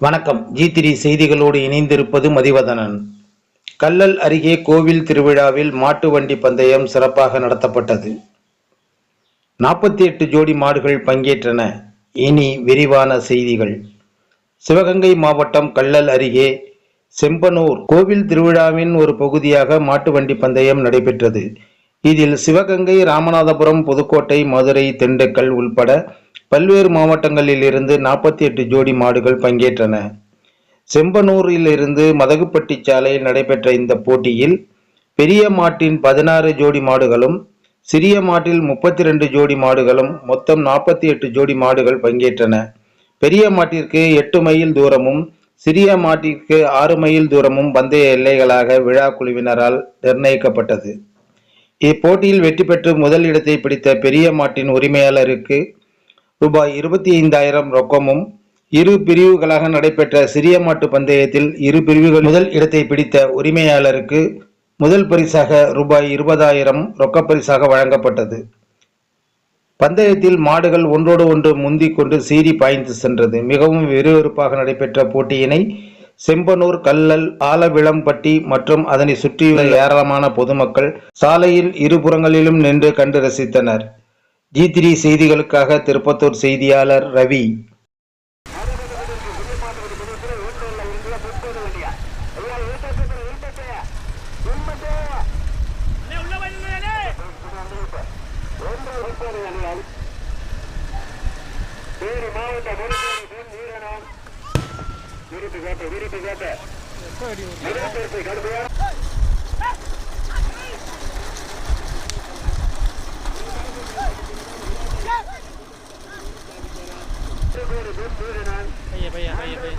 வணக்கம். ஜி திரி செய்திகளோடு இணைந்திருப்பது மதிவதனன். கல்லல் அருகே கோவில் திருவிழாவில் மாட்டு வண்டி பந்தயம் சிறப்பாக நடத்தப்பட்டது. நாற்பத்தி எட்டு ஜோடி மாடுகள் பங்கேற்றன. இனி விரிவான செய்திகள். சிவகங்கை மாவட்டம் கல்லல் அருகே செம்பனூர் கோவில் திருவிழாவின் ஒரு பகுதியாக மாட்டு வண்டி பந்தயம் நடைபெற்றது. இதில் சிவகங்கை ராமநாதபுரம் புதுக்கோட்டை மதுரை திண்டுக்கல் உள்பட பல்வேறு மாவட்டங்களில் இருந்து நாற்பத்தி எட்டு ஜோடி மாடுகள் பங்கேற்றன. செம்பனூரில் இருந்து மதகுப்பட்டி சாலையில் நடைபெற்ற இந்த போட்டியில் பெரிய மாட்டின் பதினாறு ஜோடி மாடுகளும் சிறிய மாட்டில் முப்பத்தி ரெண்டு ஜோடி மாடுகளும் மொத்தம் நாற்பத்தி எட்டு ஜோடி மாடுகள் பங்கேற்றன. பெரிய மாட்டிற்கு எட்டு மைல் தூரமும் சிறிய மாட்டிற்கு ஆறு மைல் தூரமும் பந்தய எல்லைகளாக விழா குழுவினரால் நிர்ணயிக்கப்பட்டது. இப்போட்டியில் வெற்றி பெற்று முதல் இடத்தை பிடித்த பெரிய மாட்டின் உரிமையாளருக்கு ரூபாய் இருபத்தி ஐந்தாயிரம் ரொக்கமும் இரு பிரிவுகளாக நடைபெற்ற சிறிய மாட்டு பந்தயத்தில் இரு பிரிவுகள் முதல் இடத்தை பிடித்த உரிமையாளருக்கு முதல் பரிசாக ரூபாய் இருபதாயிரம் ரொக்க பரிசாக வழங்கப்பட்டது. பந்தயத்தில் மாடுகள் ஒன்றோடு ஒன்று முந்திக் கொண்டு சீறி பாய்ந்து சென்றது. மிகவும் விறுவிறுப்பாக நடைபெற்ற போட்டியினை செம்பனூர் கல்லல் ஆலவிளம்பட்டி மற்றும் அதனை சுற்றியுள்ள ஏராளமான பொதுமக்கள் சாலையில் இருபுறங்களிலும் நின்று கண்டு ரசித்தனர். ஜி த்ரீ செய்திகளுக்காக திருப்பத்தூர் செய்தியாளர் ரவி. மாவட்ட பையன் பையன் பையன். பையன்